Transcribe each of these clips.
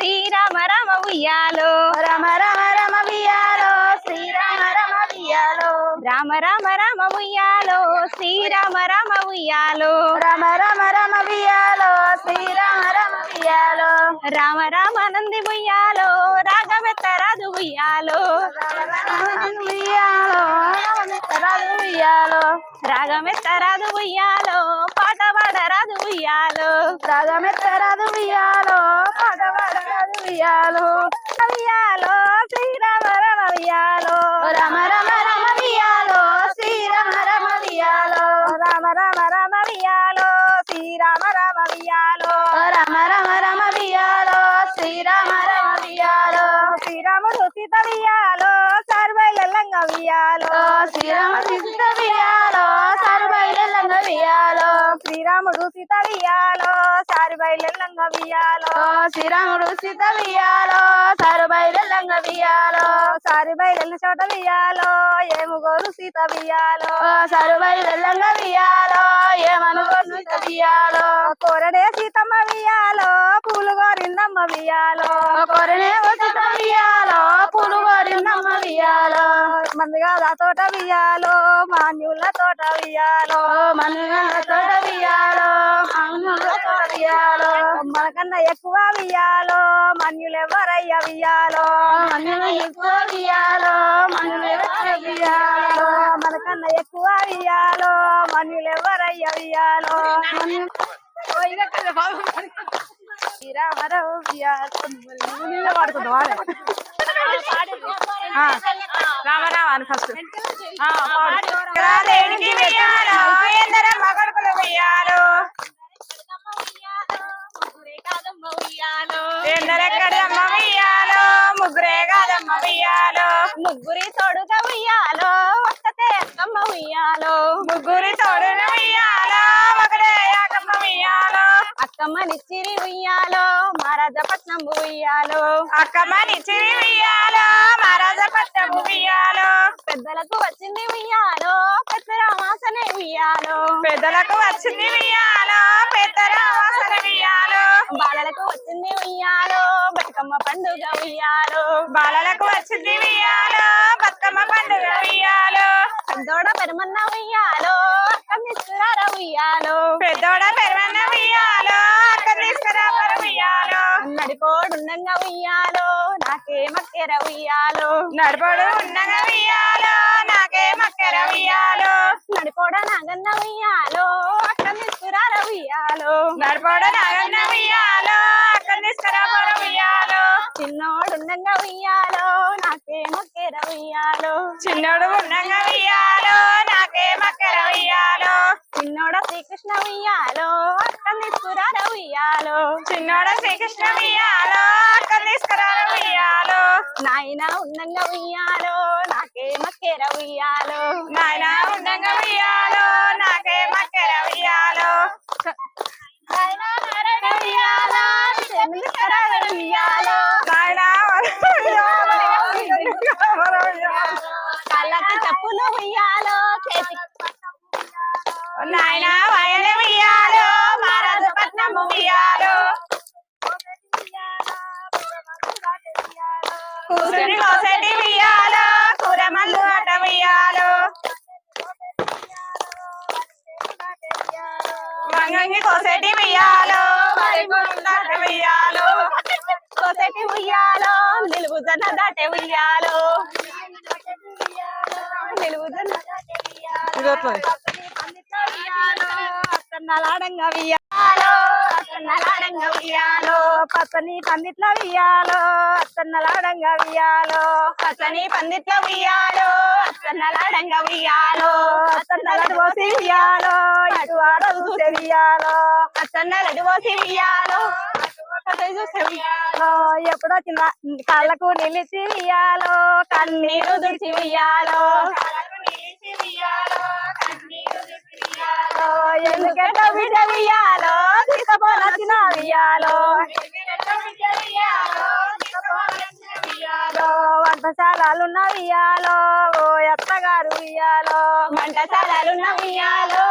శ్రీరామ రామ ఉయ్యాలో రమ రమ రమ వియాలో శ్రీరామ రమ వియాలో రామ రామ రామ ఉయ్యాలో శ్రీరామ రామ ఉయ్యాలో రమ రమ రమ వియాలో శ్రీరామ రమ వియాలో రామ రామ నంది ఉయ్యాలో రాగమెత్తరాదు ఉయ్యాలో వియాలో రమ వియాలో రాగమెత్తరాదు ఉయ్యాలో పాట పాడరాదు ఉయ్యాలో. రాగమెత్తరాదు ఉయ్యాలో పాట పాడరాదు ఉయ్యాలో. ఉయ్యాలో శ్రీరామ రామ ఉయ్యాలో. రమ రమ రమ వియాలో శ్రీరామ రమ వియాలో రామ రామ రామ ఉయ్యాలో శ్రీరామ రామ ఉయ్యాలో రమ రమ రమ వియాలో శ్రీరామ రమ వియాలో శ్రీరాముడు సీత ఉయ్యాలో సర్వైలంగ ఉయ్యాలో శ్రీరామ సిద్ధ వియాలో సర్వైలంగ వియాలో శ్రీరాముడు సీత ఉయ్యాలో ఉయ్యాలో శ్రీరాముడు సిద్ధ వియాలో సర్వైలంగ వియాలో సరిబైలెల్ల చోట ఉయ్యాలో ఏముగోరు సీత ఉయ్యాలో సర్వైలంగ వియాలో ఏమను సిద్ధ వియాలో కోరడే సీతమ్మ ఉయ్యాలో పూలు గోరిందమ్మ ఉయ్యాలో కొరనే సిద్ధ వియాలో పులు కోరిందమ్మ వియాలో మందిగా తోట ఉయ్యాలో మాన్యుల తోట ఉయ్యాలో మనుగల తోట వియాలో మనుగల తోట వియాలో మనకన్నా ఎక్కువ ఉయ్యాలో మన్యులెవరయ్య మనుగల ఎక్కువ వియాలో మనుగల వియాలో మనకన్నా ఎక్కువ ఉయ్యాలో మన్యులెవరయ్య పాడుకుందాం రామరామ అని ఫస్ట్ ఎందరెక్కడమ్మ వియాలో ముగ్గురే కాదమ్మ వియాలో ముగ్గురి తోడుగా ఉయ్యాలో ఒక్కతే అక్కమ్మ ఉయ్యాలో ముగ్గురి తోడున వియాలో ఒకడే యాకమ్మ వియాలో అక్కమ్మ నిచ్చిరి ఉయ్యాలో మహారాజపట్నం ఉయ్యాలో. అక్కమ్మని చిరి వియాలో మహారాజ పట్టము వియాలో పెద్దలకు వచ్చింది ఉయ్యాలో పెద్దరామాసనే ఉయ్యాలో. పెద్దలకు వచ్చింది వియాలో పెద్దల వాసన వియాలో బాలలకు వచ్చింది ఉయ్యాలో బతుకమ్మ పండుగ ఉయ్యాలో. బాలలకు వచ్చింది వియాలో బతుకమ్మ పండుగ వియాలో పెద్దోడ పెరమన్న ఉయ్యాలో అక్క మిస్సురార ఉయ్యాలో పెద్దోడ పెరవన్న వియాలో అక్క తీసుకురా పర వియాలో నడిపోడుండంగా ఉయ్యాలో నాకే మక్కెర ఉయ్యాలో నడపడు ఉండగా వియాలో నాకే మక్కర వియాలో నడిపోడ నాగన్న ఉయ్యాలో అక్క మిస్సురార ఉయ్యాలో. నడపడు నాగన్న వియాలో అక్క తీసుకురా పర వియాలో చిన్నోడుండంగా ఉయ్యాలో నాకే మక్కెర ఉయ్యాలో. చిన్నోడు ఉండగా వియాలో నాకే మక్కర వియాలో చిన్నోడ శ్రీకృష్ణ ఉయ్యాలో అక్క మిస్సురార ఉయ్యాలో. చిన్నోడ శ్రీకృష్ణ వియాలో అక్క తీసుకురా వియాలో నాయన ఉండంగా ఉయ్యాలో నాకే మక్కెర ఉయ్యాలో. నాయన ఉండగా వియాలో నాకే మక్కర వియాలో నాయనా నారాయణ ఉయ్యాలో ఉయ్యాలో. నాయన కళ్ళకి చెప్పులు ఉయ్యాలో చేతి నాయన వియాలో నిలువు జన దాటే ఉయ్యాలో. నిలువు జన అక్కన్నలాడంగా ఉయ్యాలో. అక్కన్నలాడంగా ఉయ్యాలో. పచ్చని పందిట్ల ఉయ్యాలో. అక్కన్నలాడంగా ఉయ్యాలో. పచ్చని పందిట్ల వియాలో అక్కన్నలాడంగా ఉయ్యాలో. అక్కన్నలడు పోసి ఉయ్యాలో. ఇటు ఆడలు చూసే ఉయ్యాలో అచ్చన్నలడు పోసి అటు ఉయ్యాలో. ఎప్పుడో చిన్న కళ్ళకు నిలిచి ఉయ్యాలో కన్నీరు దుడిచి ఉయ్యాలో ఎందుకంటే బిడ్డ వంటశాలలున్న ఓ మంటశాలలున్న వియాలో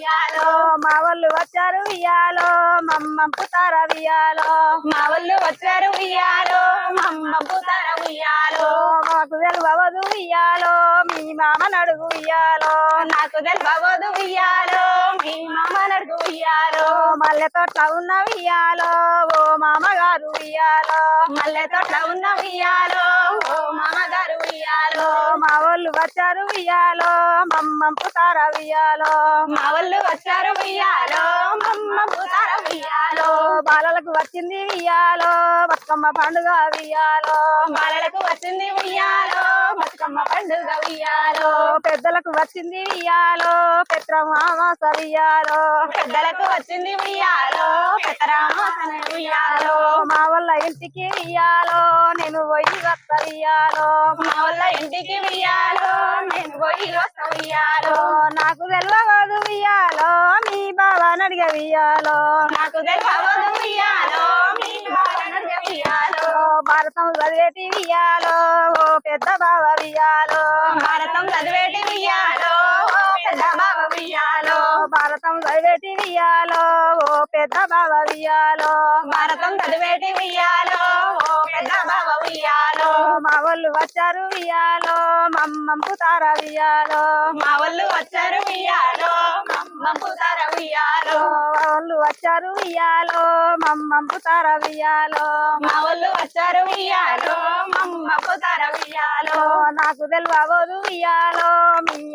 ఉయ్యాలో మా వాళ్ళు వచ్చారు ఇయ్యాలో. మమ్మం పుతార వియాలో మా వాళ్ళు వచ్చారు ఉయ్యాలో మమ్మ పుతర ఉయ్యాలో మాకు తెలియవదు ఇయ్యాలో. మీ మామ నడుగు ఇయ్యాలో. నాకు తెలియబోదు ఉయ్యాలో మీ మామ నడుగు ఉయ్యాలో మల్లె తోట ఉన్న ఇయ్యాలో. ఓ మామగారు ఇయ్యాలో. మల్లె తోట ఉన్న ఉయ్యాలో ఓ మామగారు ఉయ్యాలో మా వాళ్ళు వచ్చారు ఇయ్యాలో. మమ్మం పుతార ఇయ్యాలో. మా వాళ్ళు వచ్చారు ఉయ్యాలో మమ్మ పుతర ఉయ్యాలో బాలలకు వచ్చింది వియాలో బతుకమ్మ పండుగ వియాలో బాలలకు వచ్చింది ఉయ్యాలో. బతుకమ్మ పండుగ ఉయ్యాలో. పెద్దలకు వచ్చింది వియాలో పెత్రమామాస వియాలో పెద్దలకు వచ్చింది ఉయ్యాలో. పెద్దరామాసన ఉయ్యాలో. మా వాళ్ళ ఇంటికి వియాలో నేను పోయి వస్త వియాలో మా వాళ్ళ ఇంటికి ఉయ్యాలో. నేను పోయి వస్తా ఉయ్యాలో. నాకు తెలియదు వియాలో మీ బాబా నడిగ వియాలో నాకు తెలియదు ఉయ్యాలో. భారతం చదివేటి వియాలో ఓ పెద్ద బావ వియాలో భారతం చదివేటి ఉయ్యాలో ఓ పెద్ద బావ ఉయ్యాలో భారతం చదివేటి వియాలో ఓ పెద్ద బావ వియాలో భారతం చదివేటి ఉయ్యాలో ఓ పెద్ద బావ ఉయ్యాలో మా వాళ్ళు వచ్చారు వియాలో మమ్మం పుతార వియాలో మా వాళ్ళు వచ్చారు ఉయ్యాలో మమ్మ పుతార ఉయ్యాలో మా వాళ్ళు వచ్చారు వియాలో మమ్మం పుతార వియాలో మా వాళ్ళు వచ్చారు ఉయ్యాలో మమ్మ పుతార ఉయ్యాలో నాకు తెలియబోదు మీ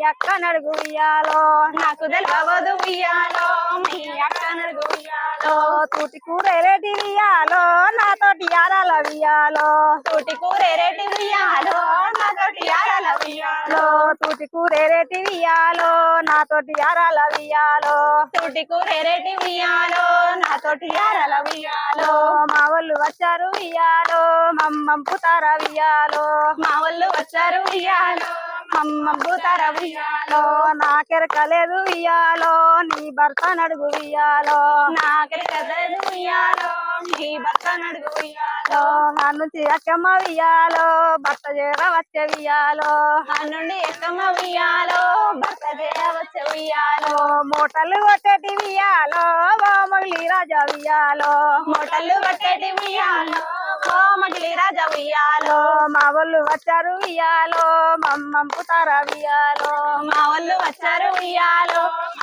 అక్క నడుగు వియాలో నాకు తెలియబోదు ఉయ్యాలో మీ అక్క నడుగు ఉయ్యాలో తూటి కూర రేటి వియాలో నాతోటి యారాల వియాలో తోటి కూరేరేటి ఉయ్యాలో నాతోటి ఆడల ఉయ్యాలో. తూటి కూర రేటి వియాలో నాతోటి యారాల వియాలో తోటి కూరేరేటి ఉయ్యాలో నాతోటి ఆడల ఉయ్యాలో. మా వాళ్ళు వచ్చారు వియాలో మమ్మం పుతార వియాలో మా వాళ్ళు వచ్చారు ఉయ్యాలో. మమ్మ పుతార ఉయ్యాలో నాకెరకలేదు వియాలో నీ భర్త నడుగు వియాలో నాకరి కదలేదు ఉయ్యాలో నీ భర్త నడుగు ఉయ్యాలో. నా నుంచి అక్కమ్మ వియాలో భర్త చేర వచ్చే వియాలో ఆ నుండి ఎక్కమ్మ ఉయ్యాలో భర్త చేయవచ్చే ఉయ్యాలో. మూటలు కొట్టేటి వియాలో మగిలి రాజా వియాలో మూటలు కట్టేటి ఉయ్యాలో. ఓ మగిలి రాజా ఉయ్యాలో మా వాళ్ళు వచ్చారు వియాలో మమ్మం పుతార వియాలో మా వాళ్ళు వచ్చారు ఉయ్యాలో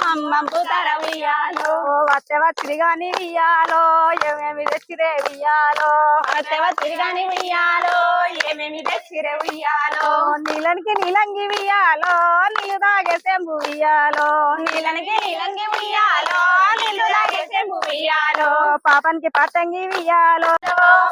అమ్మ పుతార ఉయ్యాలో వచ్చే వచ్చిరి గాని వియాలో ఏమేమి తెచ్చిరే వియాలో వస్తేవ తిరిగాని ఉయ్యాలో ఏమేమి తెచ్చిరే ఉయ్యాలో నీలనికి నీలంగి వియాలో నీళ్ళు తాగే సెంబు వియాలో నీలనికి నీలంగి ఉయ్యాలో నీళ్ళు లాగే చెంబు ఉయ్యాలో పాపానికి పట్టంగి వియాలో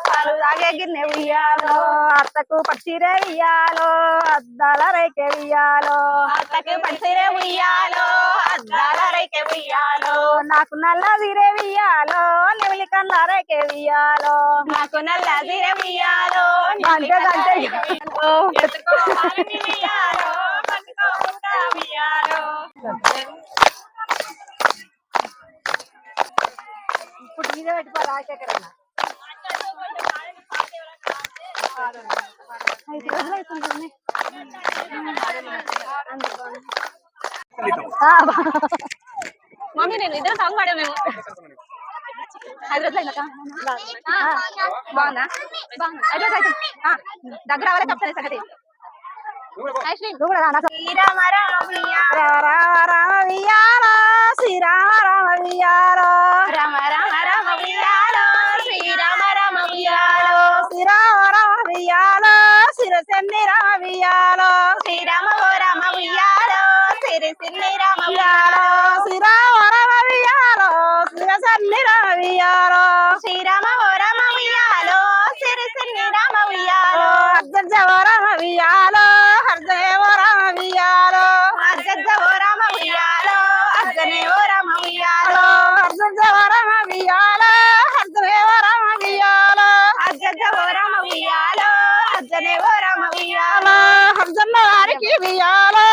పాలు తాగే గిన్నె ఉయ్యాలో అత్తకు పచ్చిరే వియాలో అద్దాల రేకే వియాలో అత్తకి పడిసిరే ఉయ్యాలో అద్దాల రైకే ఉయ్యాలో. నాకు నల్ల వీరే వియాలో నెమిలి కళ్ళ రేకే వియాలో నాకు నల్ల దిరె ఉయ్యాలో ఉయ్యాలో. పట్టుకోకుండా ఉయ్యాలో ఇప్పుడు ఇదే పెట్టుకోవాలి ఆకెక్కడైనా మమ్మీ నేను ఇద్దరు సాంగ్ పాడా మేము హైదరాబాద్ బాగుందా హైదరాబాద్ దగ్గర అవ్వాలి చెప్తాను సంగతి శ్రీరామ రామ రామ రామ శ్రీరామ రామ రామ రామ రామ அறியாளா ఉయ్యాలో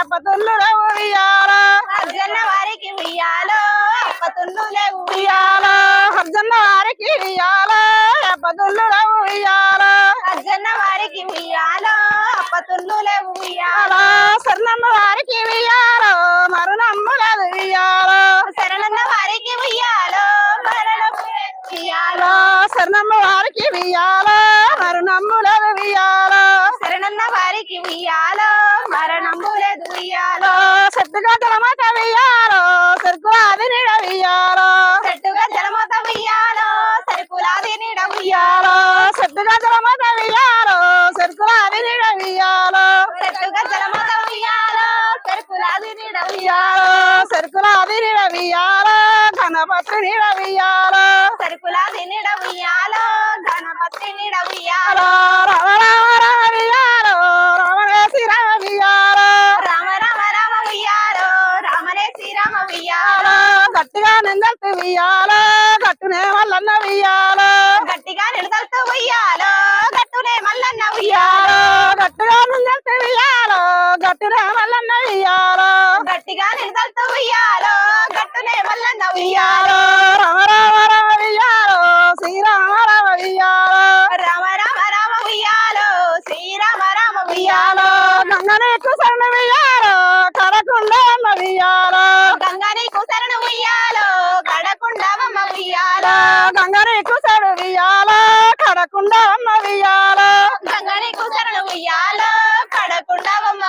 అప్పతుల్లులే ఉయ్యాలో. అర్జున్న వారికి ఉయ్యాలో అప్పతుల్లులే ఉయ్యాలో. అర్జున్న వారికి ఉయ్యాలో అప్పతుల్లులే ఉయ్యాలో. అర్జున్న వారికి ఉయ్యాలో అప్పతుల్లులే ఉయ్యాలో. సర్ణమ్మ వారికి ఉయ్యాలో మరుణమ్ములది ఉయ్యాలో. శరణమ్మ వారికి ఉయ్యాలో ఉయ్యాలో. శరణమ్మ వారికి ఉయ్యాలో మరుణమ్ములది ఉయ్యాలో. శరణన్న వారికి ఉయ్యాలో గంటల మాట వియ్యాలో చెరుకు అది నీడ వియ్యాలో చెట్టుగా జలమత ఉయ్యాలో సరుకులాది నీడ వియ్యాలో గంటల మాట వియ్యాలో చెరుకు అది నీడ వియ్యాలో చెట్టుగా జలమత ఉయ్యాలో సరుకులాది నీడ వియ్యాలో చెరుకుల అది నీడ వియ్యాలో గణపతి నీడ ఉయ్యాలో గట్టిగా నిందల్తు వియ్యాలో? గట్టునే మల్లన్న వియ్యాలో? గట్టిగా నిలదలుతూ ఉయ్యాలో గట్టునే మల్లన్న వియ్యాలో? గట్టిగా నిందల్తు వియ్యాలో? గట్టునే మల్లన్న వియ్యాలో? గట్టిగా నిలదలుతూ ఉయ్యాలో గట్టునే మల్లన్న వియ్యాలో? రామ రామ పడకుండా అమ్మ ఉయ్యాల. గంగని కూతురు ఉయ్యాల పడకుండా అమ్మ